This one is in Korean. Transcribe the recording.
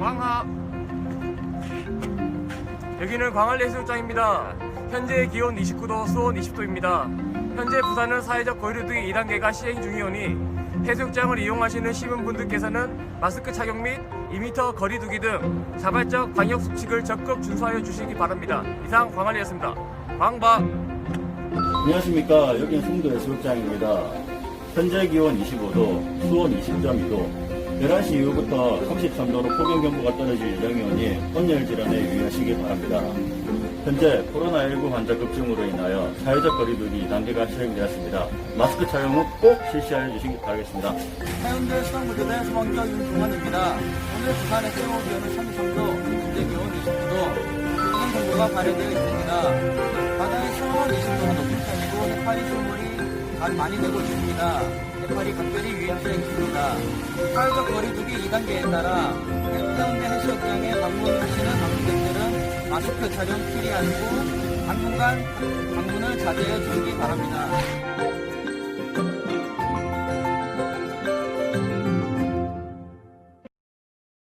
광하 여기는 광안리 해수욕장입니다. 현재 기온 29도, 수온 20도입니다. 현재 부산은 사회적 거리두기 2단계가 시행 중이오니 해수욕장을 이용하시는 시민분들께서는 마스크 착용 및 2m 거리두기 등 자발적 방역 수칙을 적극 준수하여 주시기 바랍니다. 이상 광안리였습니다. 광바 안녕하십니까. 여기는 송도 해수욕장입니다. 현재 기온 25도, 수온 20.2도, 11시 이후부터 33도로 폭염경보가 떨어질 예정이오니 온열 질환에 유의하시기 바랍니다. 현재 코로나19 환자 급증으로 인하여 사회적 거리두기 2단계가 시행되었습니다. 마스크 착용 후꼭 실시하여 주시기 바라겠습니다. 해운대 수상무대대 수방교 윤종환입니다. 오늘 부산의 최고 기온은 33도, 현재 기온 29도, 수상 정보가 발효되어 있습니다. 바다의 수온은 20도가 높은 편이고 해파리 소물이 잘 많이 되고 있습니다. 해파리 각별히 유의하셔야 겠습니다. 사회적 거리두기 2단계에 따라 해운대 해수욕장에 방문하시는 방문객들은 마스크 촬영 필요하고 당분간 방문을 자제해 주시기 바랍니다.